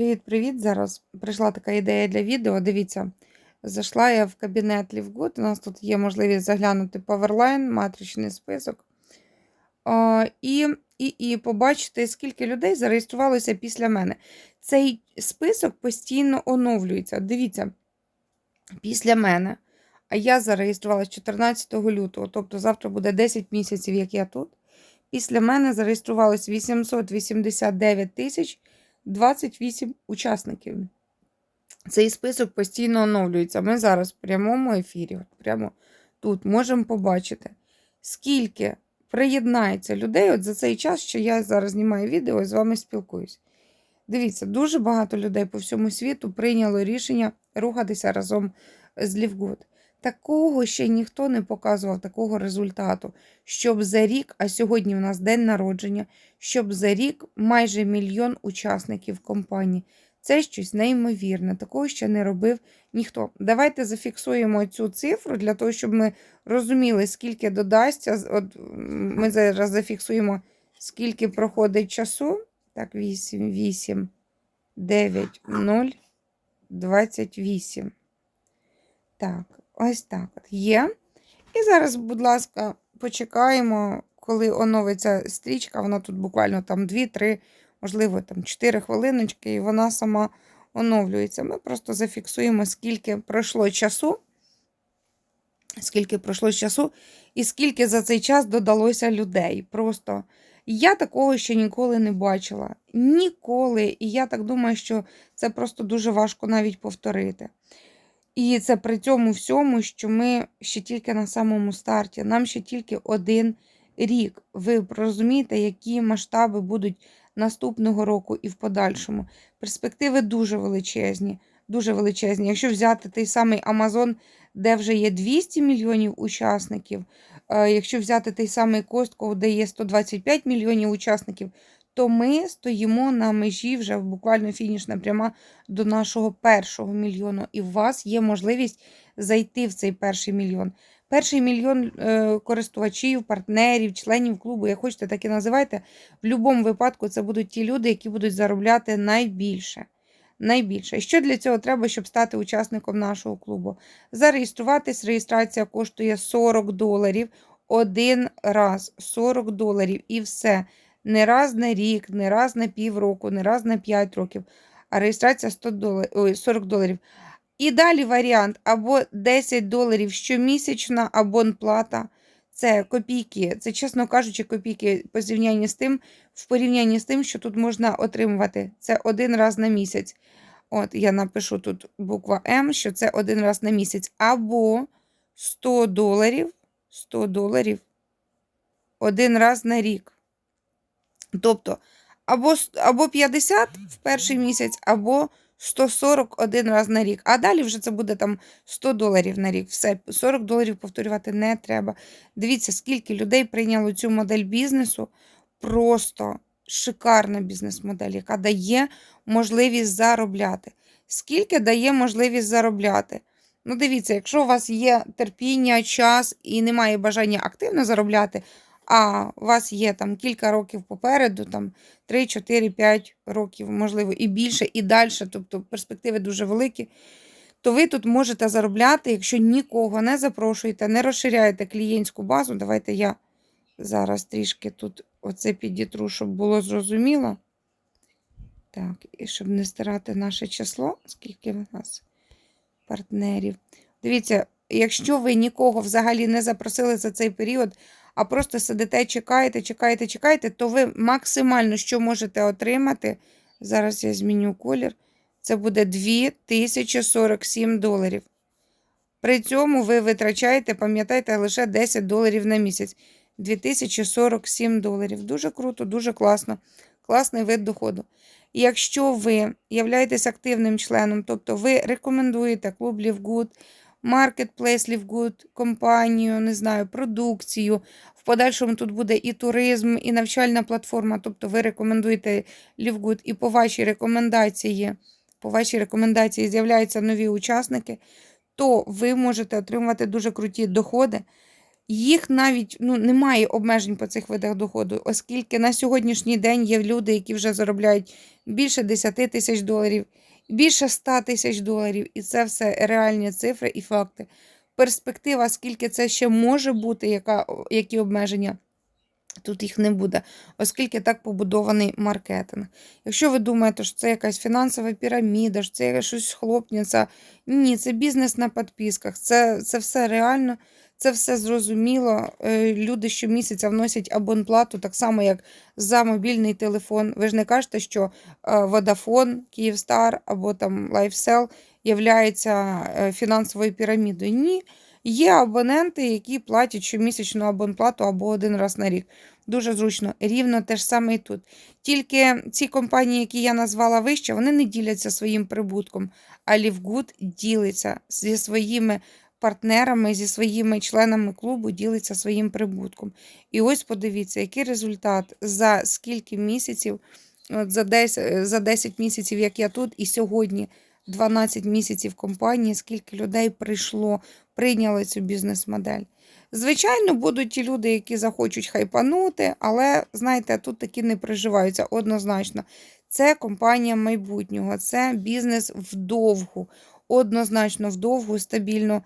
Привіт-привіт! Зараз прийшла така ідея для відео. Дивіться, зайшла я в кабінет Лівгуд. У нас тут є можливість заглянути Powerline, матричний список. А, і, і, і побачити, скільки людей зареєструвалося після мене. Цей список постійно оновлюється. Дивіться, після мене. А я зареєструвалася 14 лютого, тобто завтра буде 10 місяців, як я тут. Після мене зареєструвалось 889 тисяч 28 учасників. Цей список постійно оновлюється. Ми зараз в прямому ефірі, прямо тут можемо побачити, скільки приєднається людей от за цей час, що я зараз знімаю відео і з вами спілкуюсь. Дивіться, дуже багато людей по всьому світу прийняло рішення рухатися разом з Лівгуд. Такого ще ніхто не показував такого результату, щоб за рік, а сьогодні у нас день народження, щоб за рік майже мільйон учасників компанії. Це щось неймовірне, такого ще не робив ніхто. Давайте зафіксуємо цю цифру для того, щоб ми розуміли, скільки додасться. От Ми зараз зафіксуємо, скільки проходить часу. Так, 8, 8, 9, 0, 28. Так, ось так от є. І зараз, будь ласка, почекаємо, коли оновиться стрічка. Вона тут буквально там 2-3, можливо, там 4 хвилиночки, і вона сама оновлюється. Ми просто зафіксуємо, скільки пройшло часу. Скільки пройшло часу, і скільки за цей час додалося людей. Просто я такого ще ніколи не бачила. Ніколи. І я так думаю, що це просто дуже важко навіть повторити. І це при цьому всьому, що ми ще тільки на самому старті, нам ще тільки один рік. Ви розумієте, які масштаби будуть наступного року і в подальшому. Перспективи дуже величезні. Дуже величезні. Якщо взяти той самий Амазон, де вже є 200 мільйонів учасників, е, якщо взяти той самий Костко, де є 125 мільйонів учасників, то ми стоїмо на межі вже буквально фінішна пряма до нашого першого мільйону. І у вас є можливість зайти в цей перший мільйон. Перший мільйон е, користувачів, партнерів, членів клубу, як хочете, так і називайте. В будь-якому випадку це будуть ті люди, які будуть заробляти найбільше. Найбільше. Що для цього треба, щоб стати учасником нашого клубу? Зареєструватись, реєстрація коштує 40 доларів один раз. 40 доларів і все не раз на рік, не раз на півроку, не раз на 5 років, а реєстрація 100 доларів, ой, 40 доларів. І далі варіант або 10 доларів щомісячна абонплата. Це копійки, це, чесно кажучи, копійки по з тим, в порівнянні з тим, що тут можна отримувати. Це один раз на місяць. От, я напишу тут буква М, що це один раз на місяць. Або 100 доларів, 100 доларів один раз на рік. Тобто, або або 50 в перший місяць, або 140 один раз на рік. А далі вже це буде там 100 доларів на рік. Все, 40 доларів повторювати не треба. Дивіться, скільки людей прийняло цю модель бізнесу. Просто шикарна бізнес-модель, яка дає можливість заробляти. Скільки дає можливість заробляти? Ну, дивіться, якщо у вас є терпіння, час і немає бажання активно заробляти а у вас є там кілька років попереду, там 3, 4, 5 років, можливо, і більше, і далі, тобто перспективи дуже великі, то ви тут можете заробляти, якщо нікого не запрошуєте, не розширяєте клієнтську базу. Давайте я зараз трішки тут оце підітру, щоб було зрозуміло. Так, і щоб не стирати наше число, скільки в нас партнерів. Дивіться, якщо ви нікого взагалі не запросили за цей період, а просто сидите, чекаєте, чекаєте, чекаєте, то ви максимально, що можете отримати. Зараз я зміню колір. Це буде 2047 доларів. При цьому ви витрачаєте, пам'ятайте, лише 10 доларів на місяць. 2047 доларів. Дуже круто, дуже класно. Класний вид доходу. І якщо ви являєтесь активним членом, тобто ви рекомендуєте клуб Лівгуд, Marketplace Livegood, компанію, не знаю, продукцію. В подальшому тут буде і туризм, і навчальна платформа. Тобто ви рекомендуєте Livegood, і по вашій рекомендації, по вашій рекомендації з'являються нові учасники, то ви можете отримувати дуже круті доходи. їх навіть ну, немає обмежень по цих видах доходу, оскільки на сьогоднішній день є люди, які вже заробляють більше 10 тисяч доларів, більше 100 тисяч доларів, і це все реальні цифри і факти. Перспектива, скільки це ще може бути, яка, які обмеження. Тут їх не буде, оскільки так побудований маркетинг. Якщо ви думаєте, що це якась фінансова піраміда, що це щось хлопниця, ні, це бізнес на підписках, це, це все реально, це все зрозуміло. Е, Люди щомісяця вносять абонплату, так само, як за мобільний телефон. Ви ж не кажете, що е, Vodafone, Kyivstar або там LifeSell являється е, фінансовою пірамідою. Ні. Є абоненти, які платять щомісячну абонплату або один раз на рік. Дуже зручно. Рівно те ж саме і тут. Тільки ці компанії, які я назвала вище, вони не діляться своїм прибутком, а Лівгуд ділиться зі своїми партнерами, зі своїми членами клубу, ділиться своїм прибутком. І ось подивіться, який результат за скільки місяців, от за 10, за 10 місяців, як я тут, і сьогодні 12 місяців компанії, скільки людей прийшло, прийняли цю бізнес-модель. Звичайно, будуть ті люди, які захочуть хайпанути, але, знаєте, тут такі не приживаються однозначно. Це компанія майбутнього, це бізнес вдовгу, однозначно вдовгу, стабільно.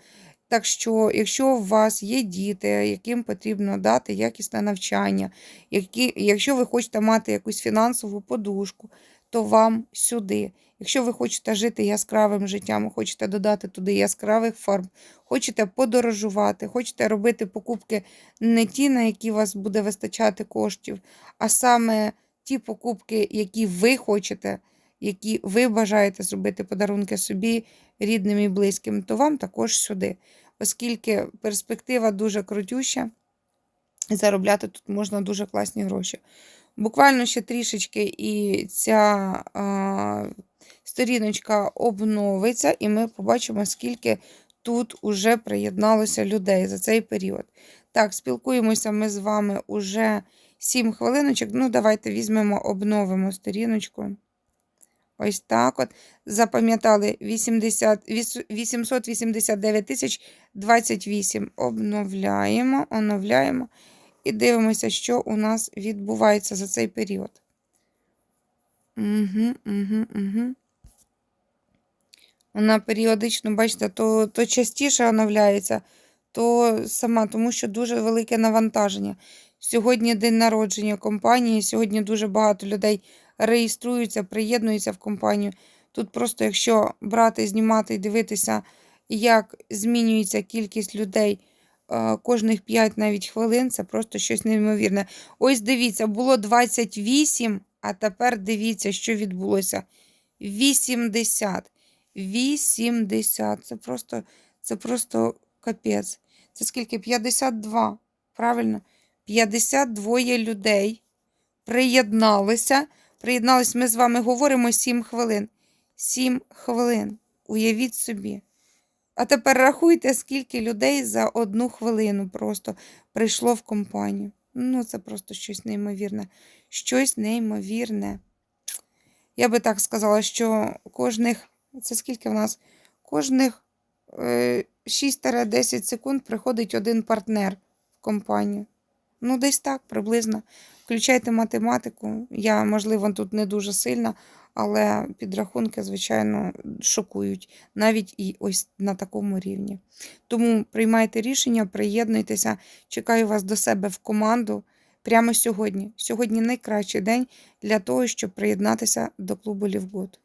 Так що, якщо у вас є діти, яким потрібно дати якісне навчання, які, якщо ви хочете мати якусь фінансову подушку, то вам сюди. Якщо ви хочете жити яскравим життям, хочете додати туди яскравих форм, хочете подорожувати, хочете робити покупки не ті, на які вас буде вистачати коштів, а саме ті покупки, які ви хочете, які ви бажаєте зробити подарунки собі, рідним і близьким, то вам також сюди. Оскільки перспектива дуже крутюща, заробляти тут можна дуже класні гроші. Буквально ще трішечки і ця а, сторіночка обновиться, і ми побачимо, скільки тут уже приєдналося людей за цей період. Так, спілкуємося ми з вами уже 7 хвилиночок. Ну, давайте візьмемо, обновимо сторіночку. Ось так от. Запам'ятали 80, 889 тисяч 28. Обновляємо, оновляємо. І дивимося, що у нас відбувається за цей період. Угу, угу, угу. Вона періодично, бачите, то, то частіше оновляється, то сама, тому що дуже велике навантаження. Сьогодні день народження компанії, сьогодні дуже багато людей реєструються, приєднуються в компанію. Тут просто, якщо брати, знімати і дивитися, як змінюється кількість людей е, кожних 5 навіть хвилин, це просто щось неймовірне. Ось дивіться, було 28, а тепер дивіться, що відбулося. 80. 80. Це просто, це просто капець. Це скільки? 52. Правильно? 52 людей приєдналися. Приєдналися, ми з вами говоримо 7 хвилин. 7 хвилин. Уявіть собі. А тепер рахуйте, скільки людей за одну хвилину просто прийшло в компанію. Ну, це просто щось неймовірне. Щось неймовірне. Я би так сказала, що кожних, це скільки в нас? Кожних е, 6-10 секунд приходить один партнер в компанію. Ну, десь так, приблизно. Включайте математику. Я, можливо, тут не дуже сильна, але підрахунки, звичайно, шокують навіть і ось на такому рівні. Тому приймайте рішення, приєднуйтеся, чекаю вас до себе в команду прямо сьогодні. Сьогодні найкращий день для того, щоб приєднатися до клубу Лівгуд.